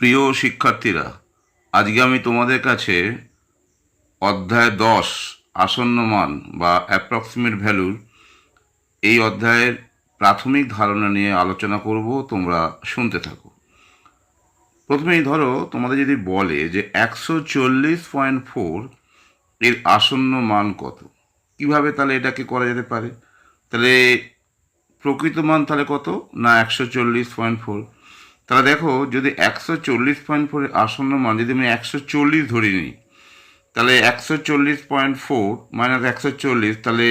প্রিয় শিক্ষার্থীরা, আজকে আমি তোমাদের কাছে অধ্যায় দশ, আসন্ন মান বা অ্যাপ্রক্সিমেট ভ্যালুর এই অধ্যায়ের প্রাথমিক ধারণা নিয়ে আলোচনা করব, তোমরা শুনতে থাকো। প্রথমেই ধরো, তোমাদের যদি বলে যে একশো চল্লিশ পয়েন্ট ফোর এর আসন্ন মান কত, কীভাবে তাহলে এটাকে করা যেতে পারে? তাহলে প্রকৃত মান তাহলে কত? না, একশো চল্লিশ পয়েন্ট ফোর। তাহলে দেখো, যদি একশো চল্লিশ পয়েন্ট ফোর আসন্ন মান, যদি আমি একশো চল্লিশ ধরি নিই তাহলে একশো চল্লিশ পয়েন্ট ফোর মাইনাস একশো চল্লিশ, তাহলে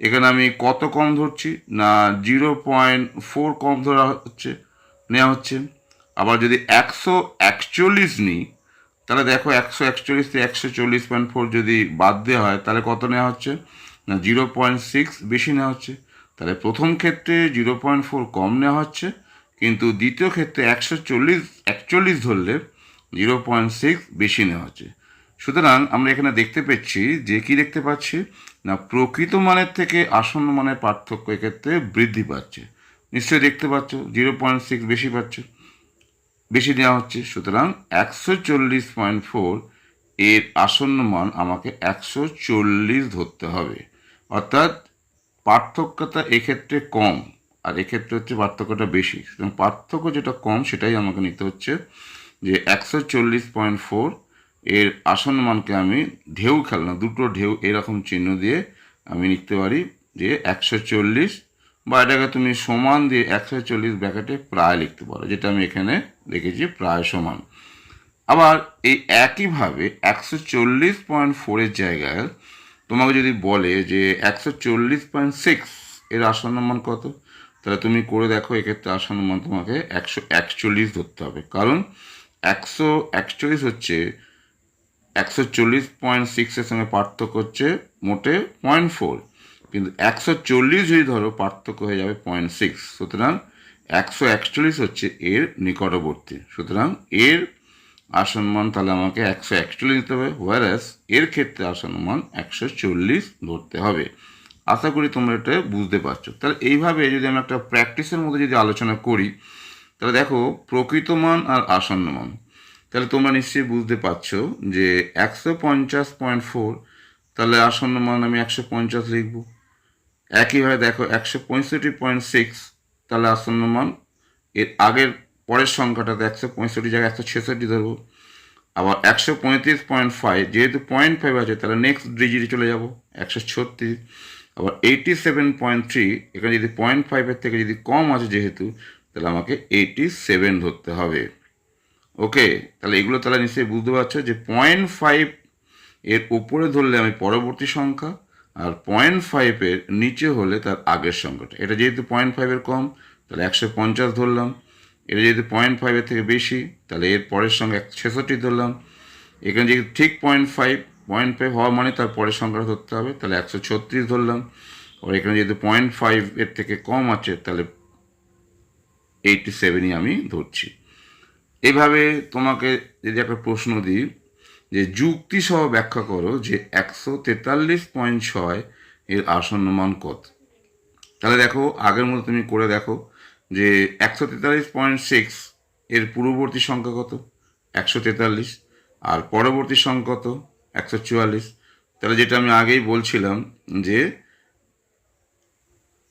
এখানে আমি কত কম ধরছি? না, জিরো পয়েন্ট ফোর কম ধরা হচ্ছে, নেওয়া হচ্ছে। আবার যদি একশো একচল্লিশ নিই, তাহলে দেখো একশো একচল্লিশ থেকে একশো চল্লিশ পয়েন্ট ফোর যদি বাদ দেওয়া হয়, তাহলে কত নেওয়া হচ্ছে? না, জিরো পয়েন্ট সিক্স বেশি নেওয়া হচ্ছে। তাহলে প্রথম ক্ষেত্রে জিরো পয়েন্ট ফোর কম নেওয়া হচ্ছে কিন্তু দ্বিতীয় ক্ষেত্রে একশো চল্লিশ, একচল্লিশ ধরলে জিরো পয়েন্ট সিক্স বেশি নেওয়া হচ্ছে। সুতরাং আমরা এখানে দেখতে পাচ্ছি যে কি দেখতে পাচ্ছি? না, প্রকৃত মানের থেকে আসন্ন মানের পার্থক্য এক্ষেত্রে বৃদ্ধি পাচ্ছে। নিশ্চয়ই দেখতে পাচ্ছ, জিরো পয়েন্ট সিক্স বেশি পাচ্ছে, বেশি নেওয়া হচ্ছে। সুতরাং একশো চল্লিশ পয়েন্ট ফোর এর আসন্ন মান আমাকে একশো চল্লিশ ধরতে হবে। অর্থাৎ পার্থক্যতা এক্ষেত্রে কম। আর এক্ষেত্রে হচ্ছে পার্থক্যটা বেশি। সুতরাং পার্থক্য যেটা কম, সেটাই আমাকে নিতে হচ্ছে যে একশো চল্লিশ পয়েন্ট ফোর এর আসন্ন মানকে আমি ঢেউ খেলনা, দুটো ঢেউ এরকম চিহ্ন দিয়ে আমি লিখতে পারি যে একশো চল্লিশ বা এটাকে তুমি সমান দিয়ে একশো চল্লিশ ব্র্যাকেটে প্রায় লিখতে পারো, যেটা আমি এখানে লিখেছি প্রায় সমান। আবার এই একইভাবে একশো চল্লিশ পয়েন্ট ফোরের জায়গায় তোমাকে যদি বলে যে একশো চল্লিশ পয়েন্ট সিক্স এর আসন্ন মান কত? তাহলে তুমি করে দেখো, এক্ষেত্রে আসন্ন মান তোমাকে একশো একচল্লিশ ধরতে হবে। কারণ একশো একচল্লিশ হচ্ছে একশো চল্লিশ পয়েন্ট সিক্সের সঙ্গে পার্থক্য হচ্ছে মোটে পয়েন্ট ফোর। কিন্তু একশো চল্লিশ যদি ধরো, পার্থক্য হয়ে যাবে পয়েন্ট সিক্স। সুতরাং একশো একচল্লিশ হচ্ছে এর নিকটবর্তী। সুতরাং এর আসন মান তাহলে আমাকে একশো একচল্লিশ নিতে হবে ওয়ারাস এর ক্ষেত্রে আসন মান একশো চল্লিশ ধরতে হবে। আশা করি তোমরা এটা বুঝতে পারছ। তাহলে এইভাবে যদি আমি একটা প্র্যাকটিসের মধ্যে যদি আলোচনা করি, তাহলে দেখো, প্রকৃত মান আর আসন্ন মান। তাহলে তোমরা নিশ্চয়ই বুঝতে পারছ যে একশো পঞ্চাশ পয়েন্ট ফোর, তাহলে আসন্ন মান আমি একশো পঞ্চাশ লিখব। একইভাবে দেখো, একশো পঁয়ষট্টি পয়েন্ট সিক্স, তাহলে আসন্ন মান, এর আগের পরের সংখ্যাটাতে একশো পঁয়ষট্টি জায়গায় একশো ছেষট্টি ধরবো। আবার একশো পঁয়ত্রিশ পয়েন্ট ফাইভ, যেহেতু পয়েন্ট ফাইভ আছে, তাহলে নেক্সট ডিজিটে চলে যাব, একশো ছত্রিশ। আবার এইটি সেভেন পয়েন্ট থ্রি এখানে যদি পয়েন্ট ফাইভের থেকে যদি কম আছে যেহেতু, তাহলে আমাকে এইটি সেভেন ধরতে হবে। ওকে, তাহলে এগুলো তাহলে নিশ্চয়ই বুঝতে পারছ যে পয়েন্ট ফাইভ এর উপরে ধরলে আমি পরবর্তী সংখ্যা, আর পয়েন্ট ফাইভের নিচে হলে তার আগের সংখ্যাটা। এটা যেহেতু পয়েন্ট ফাইভের কম, তাহলে একশো পঞ্চাশ ধরলাম। এটা যেহেতু পয়েন্ট ফাইভের থেকে বেশি, তাহলে এর পরের সঙ্গে ছেষট্টি ধরলাম। এখানে যেহেতু ঠিক পয়েন্ট ফাইভ পয়েন্ট ফাইভ হওয়া মানে তার পরের সংখ্যাটা ধরতে হবে, তাহলে একশো ছত্রিশ ধরলাম। আর এখানে যেহেতু পয়েন্ট ফাইভ এর থেকে কম আছে, তাহলে এইটটি সেভেনই আমি ধরছি। এভাবে তোমাকে যদি একটা প্রশ্ন দিই, যে যুক্তি সহ ব্যাখ্যা করো যে একশো তেতাল্লিশ পয়েন্ট ছয় এর আসন্ন মান কত? তাহলে দেখো, আগের মতো তুমি করে দেখো যে একশো তেতাল্লিশ পয়েন্ট সিক্স এর পূর্ববর্তী সংখ্যা কত? একশো তেতাল্লিশ। আর পরবর্তী সংখ্যা কত? একশো চুয়াল্লিশ। তাহলে যেটা আমি আগেই বলছিলাম যে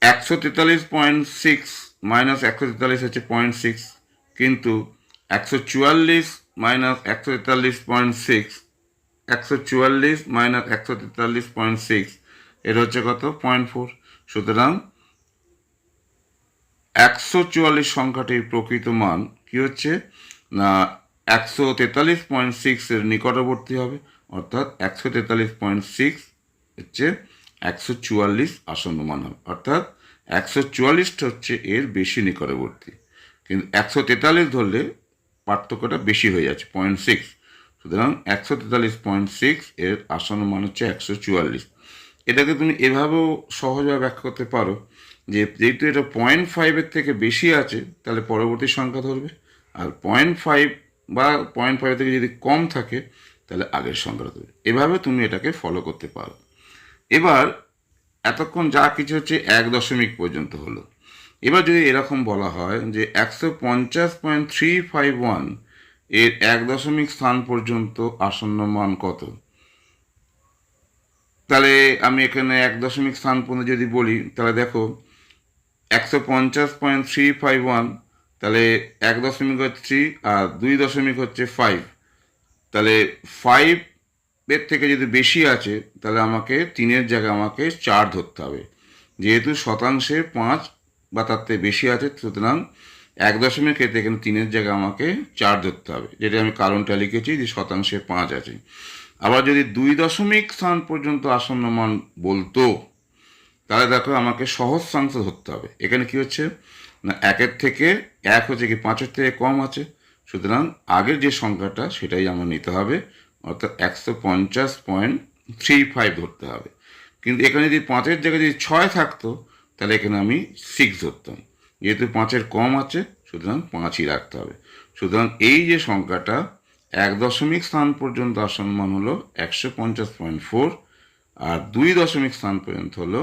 একশো তেতাল্লিশ পয়েন্ট সিক্স মাইনাস একশো তেতাল্লিশ হচ্ছে পয়েন্ট সিক্স, কিন্তু একশো চুয়াল্লিশ মাইনাস একশো তেতাল্লিশ পয়েন্ট সিক্স, একশো চুয়াল্লিশ মাইনাস একশো তেতাল্লিশ পয়েন্ট সিক্স এর হচ্ছে কত? Point four. সুতরাং একশো চুয়াল্লিশ সংখ্যাটির প্রকৃত মান কি হচ্ছে? না, একশো তেতাল্লিশ পয়েন্ট সিক্সের নিকটবর্তী হবে। অর্থাৎ একশো তেতাল্লিশ পয়েন্ট সিক্স হচ্ছে একশো চুয়াল্লিশ আসন্ন মান হবে। অর্থাৎ একশো চুয়াল্লিশটা হচ্ছে এর বেশি নিকটবর্তী। কিন্তু একশো তেতাল্লিশ ধরলে পার্থক্যটা বেশি হয়ে যাচ্ছে, পয়েন্ট সিক্স। সুতরাং একশো তেতাল্লিশ পয়েন্ট সিক্স এর আসন্ন মান হচ্ছে একশো চুয়াল্লিশ। এটাকে তুমি এভাবেও সহজভাবে ব্যাখ্যা করতে পারো যে যেহেতু এটা পয়েন্ট ফাইভের থেকে বেশি আছে, তাহলে পরবর্তী সংখ্যা ধরবে। আর পয়েন্ট ফাইভ বা পয়েন্ট ফাইভ থেকে যদি কম থাকে তাহলে আগের সংখ্যা ধরবে এভাবে তুমি এটাকে ফলো করতে পারো। এবার এতক্ষণ যা কিছু হচ্ছে এক দশমিক পর্যন্ত হলো। এবার যদি এরকম বলা হয় যে একশো পঞ্চাশ পয়েন্ট থ্রি ফাইভ ওয়ানের এক দশমিক স্থান পর্যন্ত আসন্ন মান কত? তাহলে আমি এখানে এক দশমিক স্থান পর্যন্ত যদি বলি, তাহলে দেখো, একশো পঞ্চাশ পয়েন্ট থ্রি ফাইভ ওয়ান তাহলে এক দশমিক হচ্ছে থ্রি আর দুই দশমিক হচ্ছে ফাইভ তাহলে ফাইভ এর থেকে যদি বেশি আছে, তাহলে আমাকে তিনের জায়গায় আমাকে চার ধরতে হবে। যেহেতু শতাংশে পাঁচ বা তার থেকে বেশি আছে, সুতরাং এক দশমিক ক্ষেত্রে এখানে তিনের জায়গায় আমাকে চার ধরতে হবে। যেটা আমি কারণটা লিখেছি যে শতাংশে পাঁচ আছে। আবার যদি দুই দশমিক স্থান পর্যন্ত আসন্ন মান বলতো, তাহলে দেখো আমাকে সহজ সহস্রাংশ ধরতে হবে। এখানে কি হচ্ছে? না, একের থেকে এক হচ্ছে কি পাঁচের থেকে কম আছে? সুতরাং আগের যে সংখ্যাটা সেটাই আমার নিতে হবে, অর্থাৎ একশো পঞ্চাশ পয়েন্ট থ্রি ফাইভ ধরতে হবে। কিন্তু এখানে যদি পাঁচের জায়গায় যদি ছয় থাকতো, তাহলে এখানে আমি সিক্স ধরতাম। যেহেতু পাঁচের কম আছে, সুতরাং পাঁচই রাখতে হবে। সুতরাং এই যে সংখ্যাটা এক দশমিক স্থান পর্যন্ত আসন মান হলো একশো পঞ্চাশ পয়েন্ট ফোর, আর দুই দশমিক স্থান পর্যন্ত হলো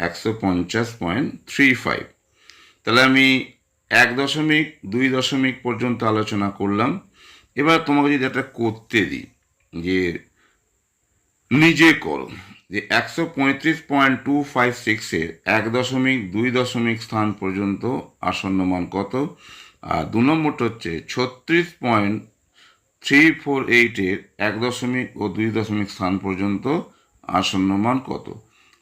একশো পঞ্চাশ পয়েন্ট থ্রি ফাইভ। তাহলে আমি এক দশমিক, দুই দশমিক পর্যন্ত আলোচনা করলাম। এবার তোমাকে যদি একটা করতে দিই, যে নিজে করো, যে একশো পঁয়ত্রিশ পয়েন্ট টু ফাইভ সিক্সের এক দশমিক, দুই দশমিক স্থান পর্যন্ত আসন্ন মান কত? আর দু নম্বরটা হচ্ছে ছত্রিশ পয়েন্ট থ্রি ফোর এইটের এক দশমিক ও দুই দশমিক স্থান পর্যন্ত আসন্ন মান কত?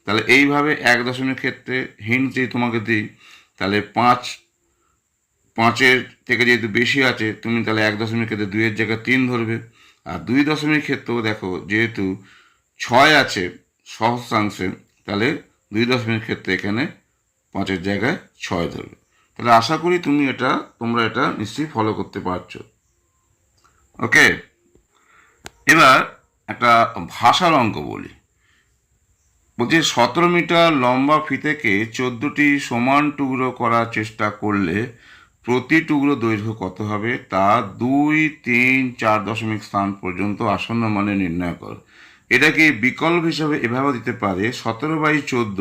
তাহলে এইভাবে এক দশমিক ক্ষেত্রে হিন্ট যদি তোমাকে দিই, তাহলে পাঁচ পাঁচের থেকে যেহেতু বেশি আছে, তুমি তাহলে এক দশমিক ক্ষেত্রে দুইয়ের জায়গায় তিন ধরবে। আর দুই দশমিক ক্ষেত্রেও দেখো, যেহেতু ছয় আছে সহস্রাংশে তাহলে দুই দশমিক ক্ষেত্রে এখানে পাঁচের জায়গায় ছয় ধরবে। তাহলে আশা করি তুমি এটা, তোমরা এটা নিশ্চয়ই ফলো করতে পারছ। ওকে এবার একটা ভাষার অঙ্ক বলি। বলছি, সতেরো মিটার লম্বা ফিতেকে চোদ্দোটি সমান টুকরো করার চেষ্টা করলে প্রতি টুকরো দৈর্ঘ্য কত হবে? তা দুই, তিন, চার দশমিক স্থান পর্যন্ত আসন্ন মানে নির্ণয় কর। এটাকে বিকল্প হিসাবে এভাবে দিতে পারে, সতেরো বাই চোদ্দ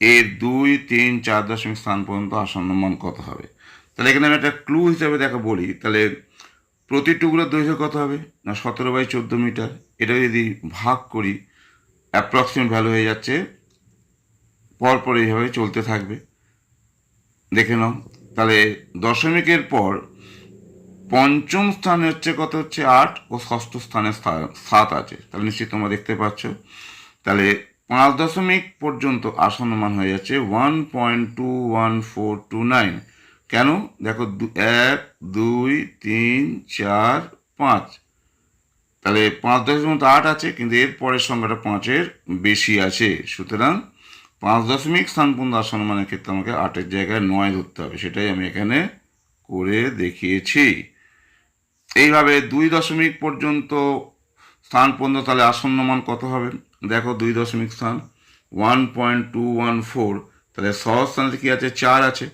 এর দুই, তিন, চার দশমিক স্থান পর্যন্ত আসন্ন মান কত হবে? তাহলে এখানে আমি একটা ক্লু হিসাবে দেখা বলি, তাহলে প্রতি টুকরো দৈর্ঘ্য কত হবে? না, সতেরো বাই চোদ্দ মিটার। এটা যদি ভাগ করি অ্যাপ্রক্সিমেট ভ্যালু হয়ে যাচ্ছে, পরপর এইভাবে চলতে থাকবে। দেখে নাও। তাহলে দশমিকের পর পঞ্চম স্থানে হচ্ছে কত হচ্ছে আট ও ষষ্ঠ স্থানে সাত আছে। তাহলে নিশ্চয়ই তোমরা দেখতে পাচ্ছ। তাহলে পাঁচ দশমিক পর্যন্ত আসন্ন মান হয়ে যাচ্ছে one point two one four two nine. কেন? দেখো এক, দুই, তিন, চার, পাঁচ। তাহলে পাঁচ দশমিক আট আছে, কিন্তু এর পরের সংখ্যাটা পাঁচের বেশি আছে। সুতরাং পাঁচ দশমিক স্থান পর্যন্ত আসন্ন মানের ক্ষেত্রে আমাকে আটের জায়গায় নয় ধরতে হবে, সেটাই আমি এখানে করে দেখিয়েছি। এইভাবে দুই দশমিক পর্যন্ত স্থান পর্যন্ত, তাহলে আসন্ন মান কত হবে? দেখো দুই দশমিক স্থান one point two one four তাহলে সহজ স্থানে কি আছে? চার আছে,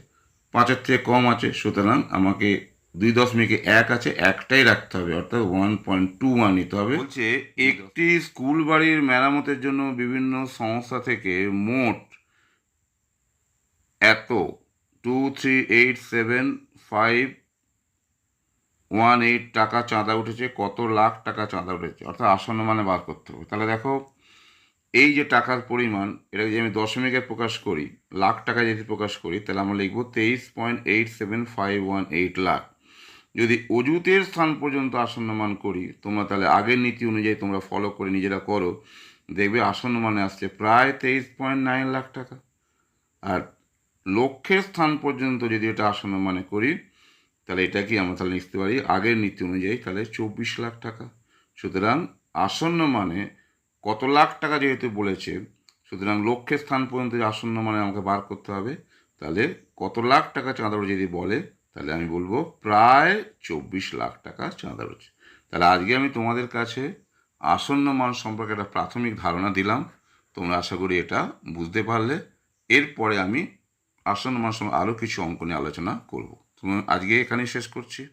পাঁচের থেকে কম আছে, সুতরাং আমাকে দুই দশমিকে এক আছে একটাই রাখতে হবে অর্থাৎ ওয়ান পয়েন্ট টু ওয়ান নিতে হবে। বলছে একটি স্কুল বাড়ির মেরামতের জন্য বিভিন্ন সংস্থা থেকে মোট এত two three eight seven five one eight টাকা চাঁদা উঠেছে কত লাখ টাকা চাঁদা উঠেছে? অর্থাৎ আসন্ন মানে বার করতে হবে। তাহলে দেখো এই যে টাকার পরিমাণ এটা যদি আমি দশমিকে প্রকাশ করি লাখ টাকা যদি প্রকাশ করি তাহলে আমরা লিখব তেইশ point eight seven five one eight lakh. যদি অজুতের স্থান পর্যন্ত আসন্ন মান করি, তোমরা তাহলে আগের নীতি অনুযায়ী তোমরা ফলো করে নিজেরা করো। দেখবে আসন্ন মানে আসছে প্রায় তেইশ পয়েন্ট নাইন লাখ টাকা। আর লক্ষ্যের স্থান পর্যন্ত যদি এটা আসন্ন মানে করি, তাহলে এটা কি আমরা তাহলে লিখতে পারি? আগের নীতি অনুযায়ী তাহলে চব্বিশ লাখ টাকা। সুতরাং আসন্ন মানে কত লাখ টাকা যেহেতু বলেছে, সুতরাং লক্ষ্যের স্থান পর্যন্ত আসন্ন মানে আমাকে বার করতে হবে, তাহলে কত লাখ টাকা চাঁদা যদি বলে তাহলে আমি বলব প্রায় চব্বিশ লাখ টাকা চাঁদা রয়েছে। তাহলে আজকে আমি তোমাদের কাছে আসন্ন মান সম্পর্কে একটা প্রাথমিক ধারণা দিলাম। তোমরা আশা করি এটা বুঝতে পারলে। এরপরে আমি আসন্ন মান সম্পর্কে আরও কিছু অঙ্ক নিয়ে আলোচনা করব। তুমি আজকে এখানেই শেষ করছি।